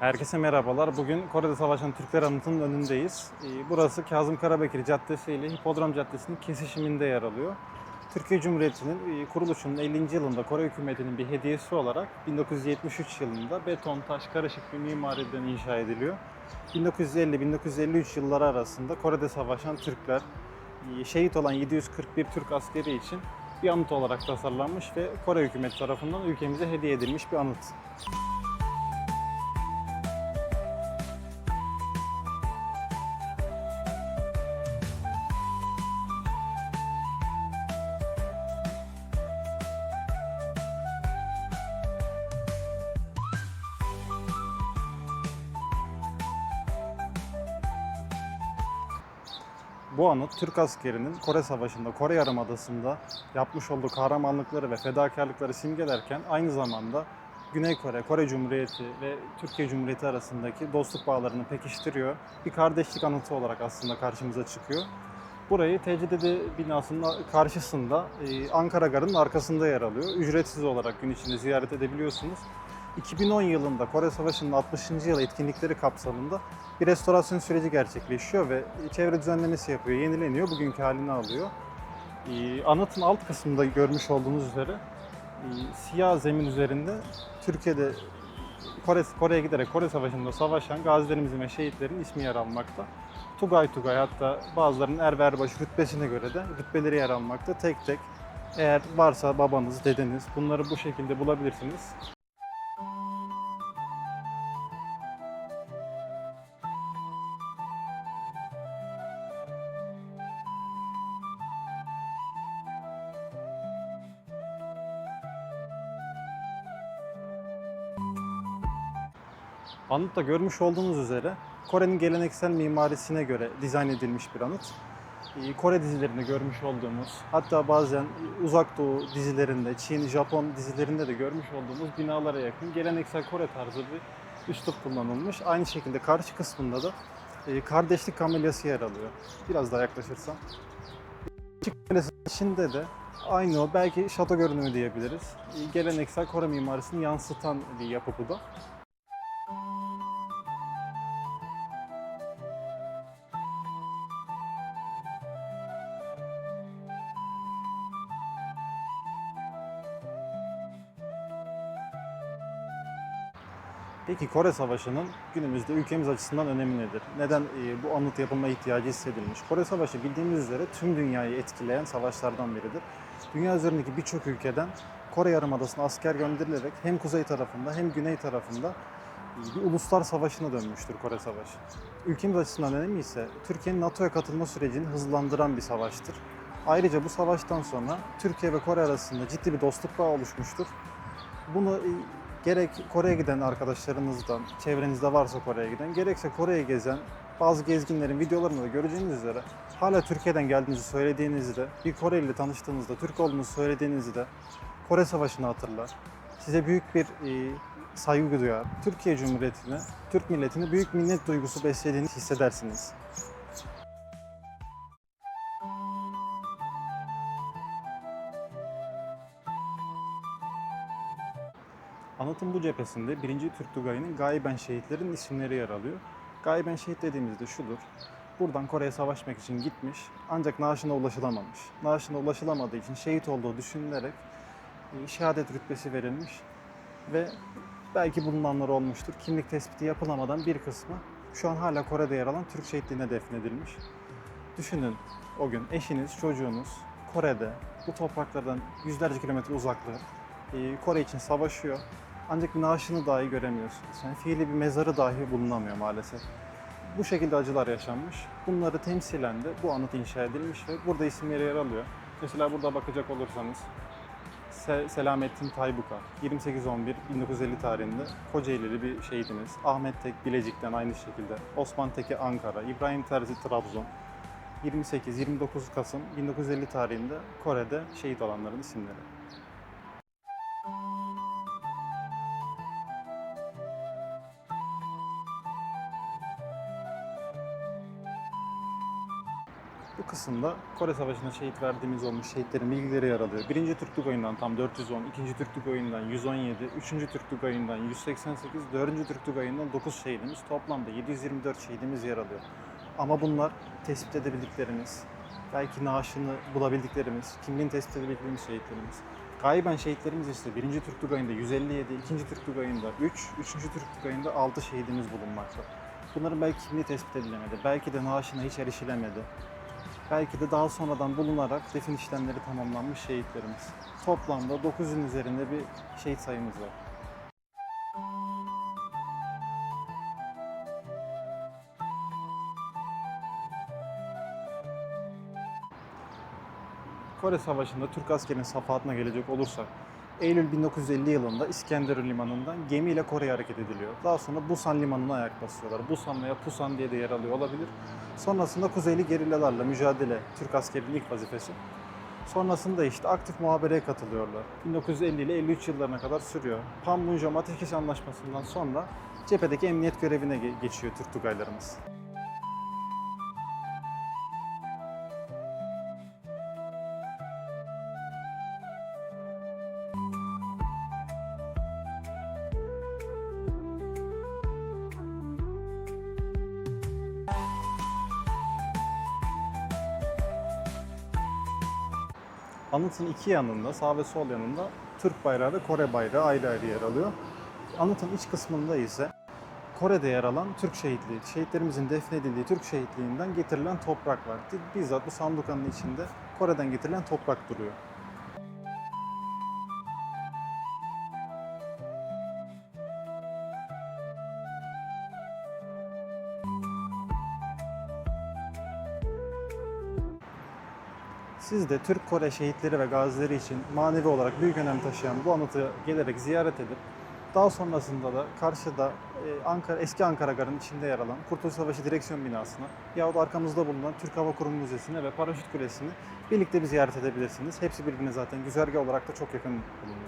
Herkese merhabalar. Bugün Kore'de savaşan Türkler anıtının önündeyiz. Ee, Burası Kazım Karabekir Caddesi ile Hipodrom Caddesi'nin kesişiminde yer alıyor. Türkiye Cumhuriyeti'nin e, kuruluşunun 50. yılında Kore hükümetinin bir hediyesi olarak 1973 yılında beton, taş karışık bir mimariden inşa ediliyor. 1950-1953 yılları arasında Kore'de savaşan Türkler, e, şehit olan 741 Türk askeri için bir anıt olarak tasarlanmış ve Kore hükümeti tarafından ülkemize hediye edilmiş bir anıt. Bu anıt Türk askerinin Kore Savaşı'nda Kore Yarımadası'nda yapmış olduğu kahramanlıkları ve fedakarlıkları simgelerken aynı zamanda Güney Kore, Kore Cumhuriyeti ve Türkiye Cumhuriyeti arasındaki dostluk bağlarını pekiştiriyor. Bir kardeşlik anıtı olarak aslında karşımıza çıkıyor. Burayı TCDD binasının karşısında e, Ankara Garı'nın arkasında yer alıyor. Ücretsiz olarak gün içinde ziyaret edebiliyorsunuz. 2010 yılında Kore Savaşı'nın 60. yıl etkinlikleri kapsamında bir restorasyon süreci gerçekleşiyor ve çevre düzenlemesi yapıyor, yenileniyor, bugünkü halini alıyor. Ee, Anıtın alt kısmında görmüş olduğunuz üzere e, siyah zemin üzerinde Türkiye'de Kore, Kore'ye giderek Kore Savaşı'nda savaşan gazilerimizin ve şehitlerin ismi yer almakta. Tugay Tugay hatta bazılarının er ve erbaşı rütbesine göre de rütbeleri yer almakta tek tek. Eğer varsa babanız, dedeniz bunları bu şekilde bulabilirsiniz. Anıt da görmüş olduğunuz üzere Kore'nin geleneksel mimarisine göre dizayn edilmiş bir anıt. Ee, Kore dizilerinde görmüş olduğumuz, hatta bazen uzak doğu dizilerinde, Çin, Japon dizilerinde de görmüş olduğumuz binalara yakın geleneksel Kore tarzı bir üslup kullanılmış. Aynı şekilde karşı kısmında da e, kardeşlik kamelyası yer alıyor. Biraz daha yaklaşırsam. Kardeşlik kamelyasının içinde de aynı o, belki şato görünümü diyebiliriz. E, Geleneksel Kore mimarisini yansıtan bir yapı bu da. Peki Kore Savaşı'nın günümüzde ülkemiz açısından önemi nedir? Neden e, bu anıt yapılma ihtiyacı hissedilmiş? Kore Savaşı bildiğimiz üzere tüm dünyayı etkileyen savaşlardan biridir. Dünya üzerindeki birçok ülkeden Kore Yarımadası'na asker gönderilerek hem kuzey tarafında hem güney tarafında e, bir uluslar savaşına dönmüştür Kore Savaşı. Ülkemiz açısından önemi ise Türkiye'nin NATO'ya katılma sürecini hızlandıran bir savaştır. Ayrıca bu savaştan sonra Türkiye ve Kore arasında ciddi bir dostluk bağı oluşmuştur. Bunu e, gerek Kore'ye giden arkadaşlarınızdan, çevrenizde varsa Kore'ye giden, gerekse Kore'yi gezen bazı gezginlerin videolarında da göreceğiniz üzere hala Türkiye'den geldiğinizi söylediğinizde, bir Koreli ile tanıştığınızda, Türk olduğunuzu söylediğinizde Kore Savaşı'nı hatırlar. Size büyük bir e, saygı duyar. Türkiye Cumhuriyeti'ne, Türk milletine büyük minnet duygusu beslediğini hissedersiniz. Anıtın bu cephesinde 1. Türk Tugayı'nın Gayben şehitlerin isimleri yer alıyor. Gayben şehit dediğimizde şudur. Buradan Kore'ye savaşmak için gitmiş ancak naaşına ulaşılamamış. Naaşına ulaşılamadığı için şehit olduğu düşünülerek e, şehadet rütbesi verilmiş ve belki bulunanlar olmuştur. Kimlik tespiti yapılamadan bir kısmı şu an hala Kore'de yer alan Türk şehitliğine defnedilmiş. Düşünün o gün eşiniz, çocuğunuz Kore'de bu topraklardan yüzlerce kilometre uzaklığı e, Kore için savaşıyor. Ancak bir naaşını dahi göremiyorsunuz. Yani fiili bir mezarı dahi bulunamıyor maalesef. Bu şekilde acılar yaşanmış. Bunları temsilen de bu anıt inşa edilmiş ve burada isimleri yer alıyor. Mesela burada bakacak olursanız Se- Selamettin Taybuka 28-11 1950 tarihinde Kocaeli'li bir şehidimiz. Ahmet Tek Bilecik'ten aynı şekilde. Osman Teki Ankara, İbrahim Terzi Trabzon. 28-29 Kasım 1950 tarihinde Kore'de şehit olanların isimleri. Kısımda Kore Savaşı'nda şehit verdiğimiz olmuş şehitlerin bilgileri yer alıyor. Birinci Türk Tugayı'ndan tam 410, ikinci Türk Tugayı'ndan 117, üçüncü Türk Tugayı'ndan 188, dördüncü Türk Tugayı'ndan 9 şehidimiz. Toplamda 724 şehidimiz yer alıyor. Ama bunlar tespit edebildiklerimiz, belki naaşını bulabildiklerimiz, kimliğini tespit edebildiğimiz şehitlerimiz. Gayben şehitlerimiz ise 1. Türk Tugayı'nda 157, 2. Türk Tugayı'nda 3, 3. Türk Tugayı'nda 6 şehidimiz bulunmakta. Bunların belki kimliği tespit edilemedi, belki de naaşına hiç erişilemedi. Belki de daha sonradan bulunarak defin işlemleri tamamlanmış şehitlerimiz. Toplamda 900'ün üzerinde bir şehit sayımız var. Kore Savaşı'nda Türk askerinin safahatına gelecek olursak, Eylül 1950 yılında İskenderun Limanı'ndan gemiyle Kore'ye hareket ediliyor. Daha sonra Busan Limanı'na ayak basıyorlar. Busan veya Pusan diye de yer alıyor olabilir. Sonrasında Kuzeyli gerillalarla mücadele, Türk askerinin ilk vazifesi. Sonrasında işte aktif muhabereye katılıyorlar. 1950 ile 53 yıllarına kadar sürüyor. Panmunjom Ateşkes Anlaşması'ndan sonra cephedeki emniyet görevine ge- geçiyor Türk Tugaylarımız. Anıtın iki yanında, sağ ve sol yanında Türk bayrağı ve Kore bayrağı ayrı ayrı yer alıyor. Anıtın iç kısmında ise Kore'de yer alan Türk şehitliği, şehitlerimizin defnedildiği Türk şehitliğinden getirilen toprak var. Bizzat bu sandukanın içinde Kore'den getirilen toprak duruyor. Siz de Türk-Kore şehitleri ve gazileri için manevi olarak büyük önem taşıyan bu anıtı gelerek ziyaret edip daha sonrasında da karşıda e, Ankara eski Ankara Garı'nın içinde yer alan Kurtuluş Savaşı Direksiyon Binası'na yahut arkamızda bulunan Türk Hava Kurumu Müzesi'ne ve Paraşüt Kulesi'ni birlikte bir ziyaret edebilirsiniz. Hepsi birbirine zaten güzergah olarak da çok yakın bulunuyor.